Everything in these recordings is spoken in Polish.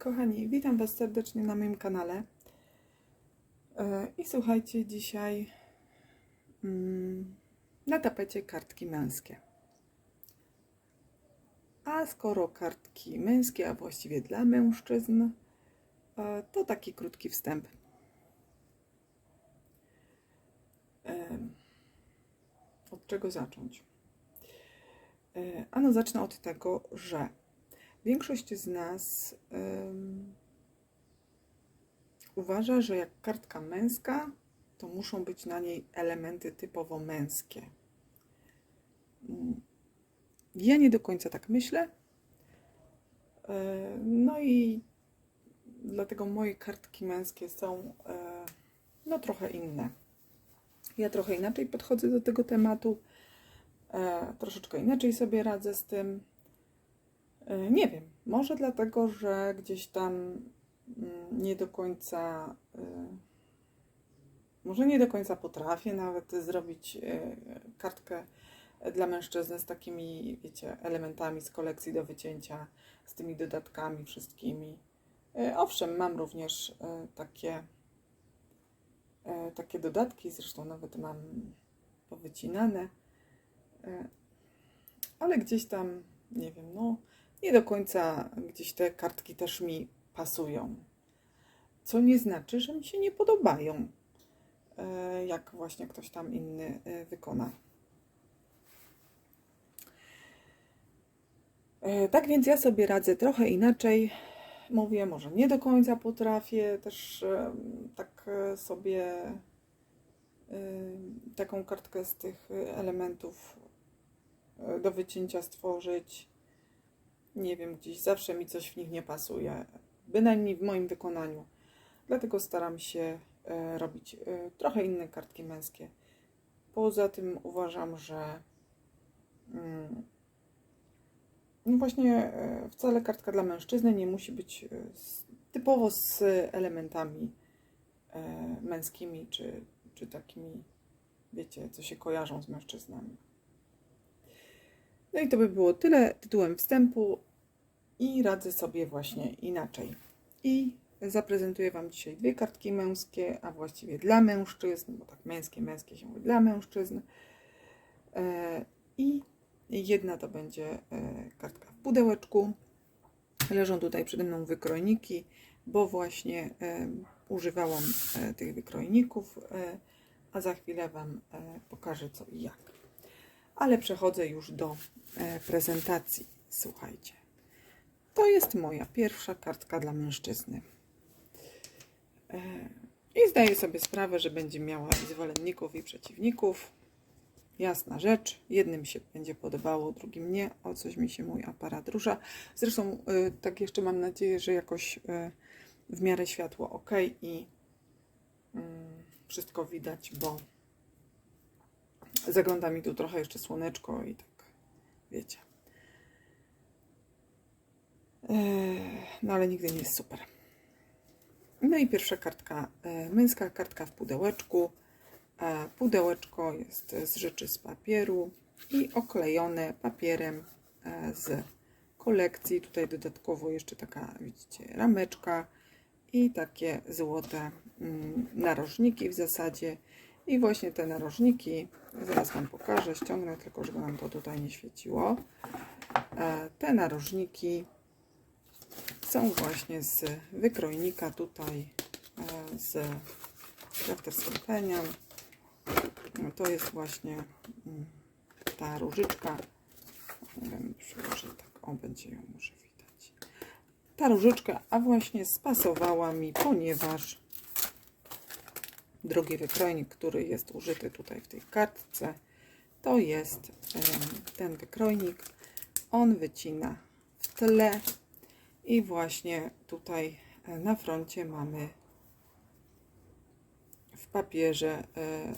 Kochani, witam Was serdecznie na moim kanale. E, I słuchajcie, dzisiaj mm, na tapecie kartki męskie. A skoro kartki męskie, a właściwie dla mężczyzn, e, to taki krótki wstęp. E, Od czego zacząć? Ano zacznę od tego, że Większość z nas ym, uważa, że jak kartka męska, to muszą być na niej elementy typowo męskie. Mm, Ja nie do końca tak myślę. No i dlatego moje kartki męskie są no trochę inne. Ja trochę inaczej podchodzę do tego tematu. E, Troszeczkę inaczej sobie radzę z tym. E, Nie wiem, może dlatego, że gdzieś tam mm, nie do końca, e, może nie do końca potrafię nawet zrobić e, kartkę dla mężczyzny z takimi, wiecie, elementami z kolekcji do wycięcia, z tymi dodatkami wszystkimi. Owszem, mam również takie, takie dodatki, zresztą nawet mam powycinane, ale gdzieś tam, nie wiem, no nie do końca gdzieś te kartki też mi pasują. Co nie znaczy, że mi się nie podobają, e, jak właśnie ktoś tam inny e, wykona. E, Tak więc ja sobie radzę trochę inaczej. Mówię, może nie do końca potrafię też tak sobie taką kartkę z tych elementów do wycięcia stworzyć nie wiem, gdzieś zawsze mi coś w nich nie pasuje, bynajmniej w moim wykonaniu. Dlatego staram się e, robić e, trochę inne kartki męskie. Poza tym uważam, że mm, no właśnie e, wcale kartka dla mężczyzny nie musi być typowo z elementami męskimi, czy, czy takimi, wiecie, co się kojarzą z mężczyznami. No i to by było tyle tytułem wstępu i radzę sobie właśnie inaczej. I zaprezentuję Wam dzisiaj dwie kartki męskie, a właściwie dla mężczyzn, bo tak męskie, męskie się mówi dla mężczyzn. E, I jedna to będzie e, kartka w pudełeczku. Leżą tutaj przede mną wykrojniki, bo właśnie e, używałam tych wykrojników, a za chwilę Wam pokażę co i jak ale przechodzę już do prezentacji. Słuchajcie, to jest moja pierwsza kartka dla mężczyzny. E, I zdaję sobie sprawę, że będzie miała i zwolenników, i przeciwników. Jasna rzecz. Jednym się będzie podobało, drugim nie. O coś mi się mój aparat rusza. Zresztą, e, tak jeszcze mam nadzieję, że jakoś e, w miarę światło ok i mm, wszystko widać, bo zagląda mi tu trochę jeszcze słoneczko i tak, wiecie. Eee, No ale nigdy nie jest super. No i pierwsza kartka, e, męska kartka w pudełeczku. E, Pudełeczko jest z rzeczy z papieru i oklejone papierem z kolekcji. Tutaj dodatkowo jeszcze taka, widzicie, rameczka i takie złote mm, narożniki w zasadzie. I właśnie te narożniki, zaraz Wam pokażę, ściągnę tylko, żeby nam to tutaj nie świeciło. Te narożniki są właśnie z wykrojnika tutaj e, z. No To jest właśnie mm, ta różyczka. Nie wiem, przyłożę tak, o będzie ją może widać. Ta różyczka, a właśnie spasowała mi, ponieważ drugi wykrojnik, który jest użyty tutaj w tej kartce, to jest ten wykrojnik. On wycina w tle i właśnie tutaj e, na froncie mamy w papierze e,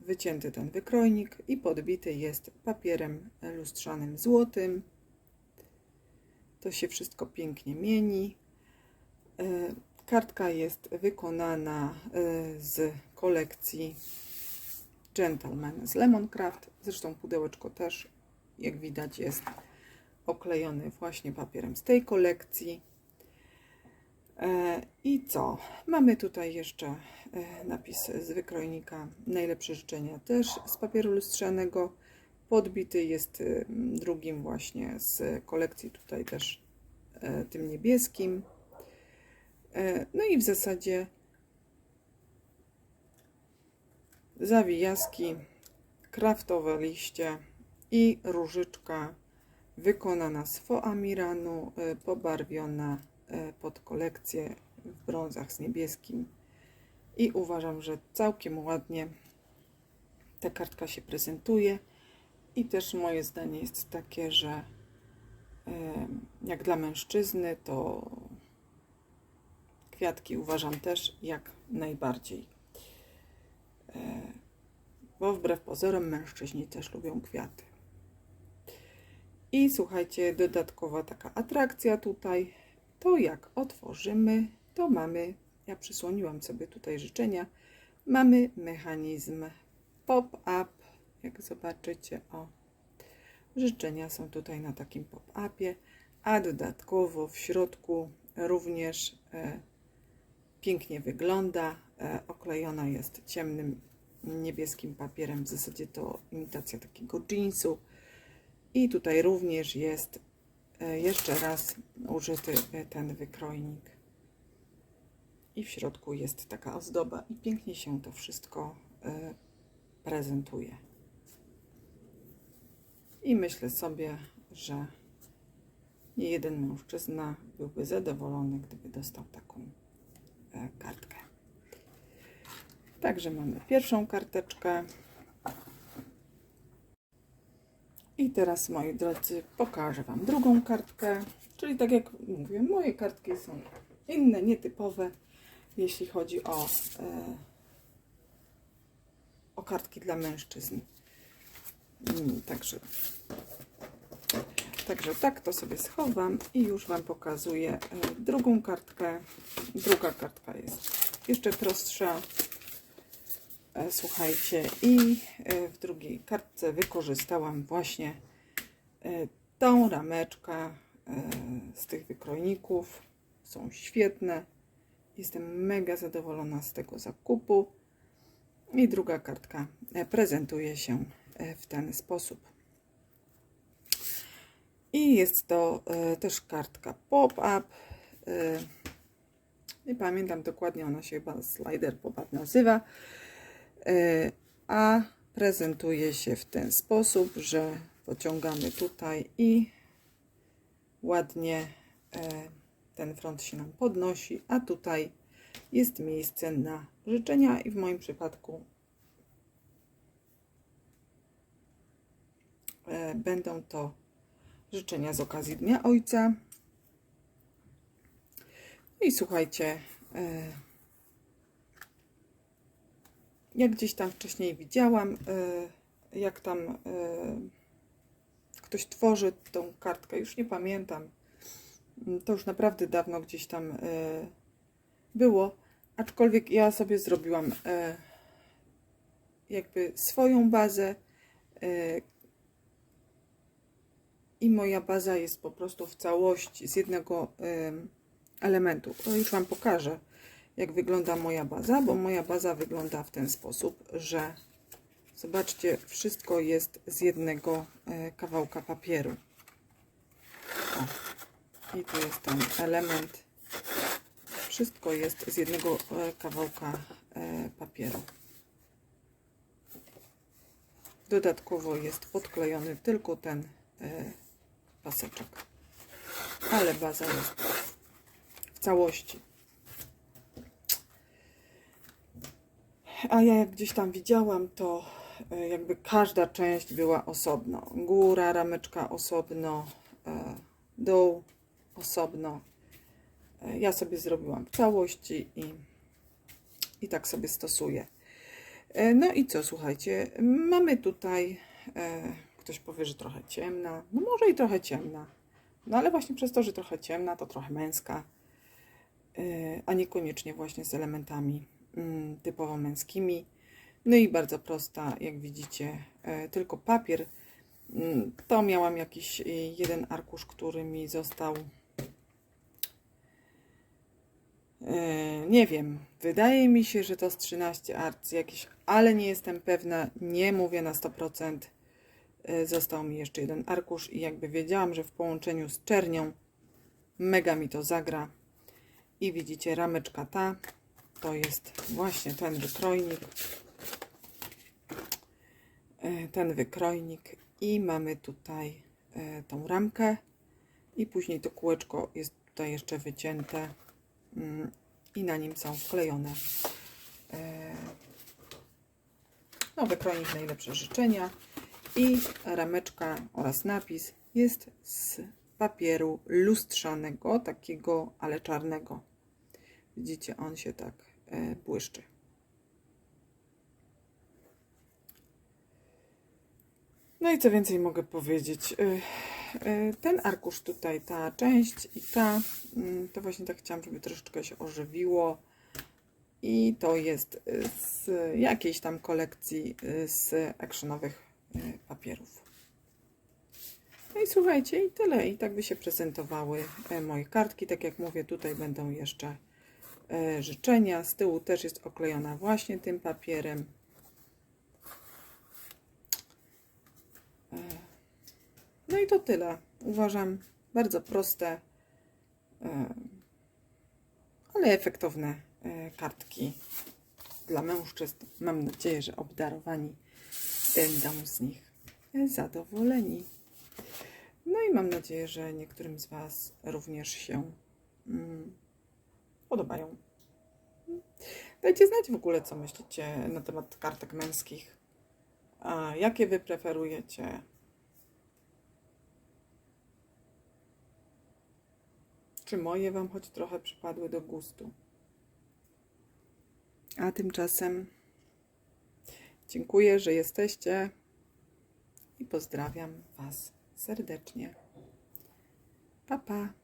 wycięty ten wykrojnik i podbity jest papierem lustrzanym złotym. To się wszystko pięknie mieni. E, Kartka jest wykonana z kolekcji Gentleman z Lemoncraft. Zresztą pudełeczko też, jak widać, jest oklejony właśnie papierem z tej kolekcji. E, I co? Mamy tutaj jeszcze e, napis z wykrojnika. Najlepsze życzenia też z papieru lustrzanego. Podbity jest y, drugim właśnie z kolekcji, tutaj też e, tym niebieskim. E, No i w zasadzie zawijaski, kraftowe liście i różyczka wykonana z foamiranu, y, pobarwiona y, pod kolekcję w brązach z niebieskim. I uważam, że całkiem ładnie ta kartka się prezentuje. I też moje zdanie jest takie, że em, jak dla mężczyzny, to kwiatki uważam też jak najbardziej. E, Bo wbrew pozorom mężczyźni też lubią kwiaty. I słuchajcie, dodatkowa taka atrakcja tutaj, to jak otworzymy, to mamy, ja przysłoniłam sobie tutaj życzenia, mamy mechanizm pop-up, jak zobaczycie, o, życzenia są tutaj na takim pop-upie, a dodatkowo w środku również e, pięknie wygląda, e, oklejona jest ciemnym niebieskim papierem, w zasadzie to imitacja takiego jeansu, i tutaj również jest e, jeszcze raz użyty e, ten wykrojnik. I w środku jest taka ozdoba i pięknie się to wszystko e, prezentuje. I myślę sobie, że nie jeden mężczyzna byłby zadowolony, gdyby dostał taką kartkę. Także mamy pierwszą karteczkę. I teraz, moi drodzy, pokażę Wam drugą kartkę. Czyli tak jak mówię, moje kartki są inne, nietypowe, jeśli chodzi o, e, o kartki dla mężczyzn. Mm, Także, także tak to sobie schowam i już Wam pokazuję e, drugą kartkę. Druga kartka jest jeszcze prostsza. E, Słuchajcie, i e, w drugiej kartce wykorzystałam właśnie e, tą rameczkę z tych wykrojników. Są świetne. Jestem mega zadowolona z tego zakupu. I druga kartka prezentuje się w ten sposób. I jest to też kartka pop-up. Nie pamiętam dokładnie, ona się chyba slider pop-up nazywa. E, A prezentuje się w ten sposób, że pociągamy tutaj i ładnie e, ten front się nam podnosi, a tutaj jest miejsce na życzenia i w moim przypadku e, będą to życzenia z okazji Dnia Ojca. No I słuchajcie, e, jak gdzieś tam wcześniej widziałam, e, jak tam e, ktoś tworzy tą kartkę, już nie pamiętam. To już naprawdę dawno gdzieś tam e, było, aczkolwiek ja sobie zrobiłam jakby swoją bazę i moja baza jest po prostu w całości z jednego em, elementu. To już Wam pokażę, jak wygląda moja baza, bo moja baza wygląda w ten sposób, że zobaczcie, wszystko jest z jednego e, kawałka papieru. O. I tu jest ten element. Wszystko jest z jednego e, kawałka e, papieru. Dodatkowo jest podklejony tylko ten paseczek. Ale baza jest w całości. A ja jak gdzieś tam widziałam, to e, jakby każda część była osobno. Góra, rameczka osobno, e, dół osobno. E, Ja sobie zrobiłam w całości i, i tak sobie stosuję. No i co, słuchajcie, mamy tutaj, ktoś powie, że trochę ciemna, no może i trochę ciemna, no ale właśnie przez to, że trochę ciemna, to trochę męska, a niekoniecznie właśnie z elementami typowo męskimi. No i bardzo prosta, jak widzicie, e, tylko papier Mm, To miałam jakiś y, jeden arkusz, który mi został. e, Nie wiem, wydaje mi się, że to z 13 arc jakieś, ale nie jestem pewna, nie mówię na 100%. E, Został mi jeszcze jeden arkusz i jakby wiedziałam, że w połączeniu z czernią mega mi to zagra. I widzicie, rameczka ta to jest właśnie ten wykrojnik. E, Ten wykrojnik i mamy tutaj e, tą ramkę i później to kółeczko jest tutaj jeszcze wycięte mm, i na nim są wklejone e, no wykrojnik najlepsze życzenia i rameczka oraz napis jest z papieru lustrzanego, takiego, ale czarnego. Widzicie, on się tak błyszczy. No i co więcej mogę powiedzieć? Y, y, Ten arkusz tutaj, ta część i ta, mm, to właśnie tak chciałam, żeby troszeczkę się ożywiło. I to jest y, z jakiejś tam kolekcji z actionowych papierów. No i słuchajcie, i tyle. I tak by się prezentowały e, moje kartki. Tak jak mówię, tutaj będą jeszcze e, życzenia. Z tyłu też jest oklejona właśnie tym papierem. E, No i to tyle. Uważam bardzo proste, e, ale efektowne e, kartki dla mężczyzn. Mam nadzieję, że obdarowani będą z nich zadowoleni. No i mam nadzieję, że niektórym z Was również się mm, podobają. Dajcie znać w ogóle, co myślicie na temat kartek męskich. A jakie Wy preferujecie? Czy moje Wam choć trochę przypadły do gustu? A tymczasem dziękuję, że jesteście i pozdrawiam Was serdecznie. Pa, pa.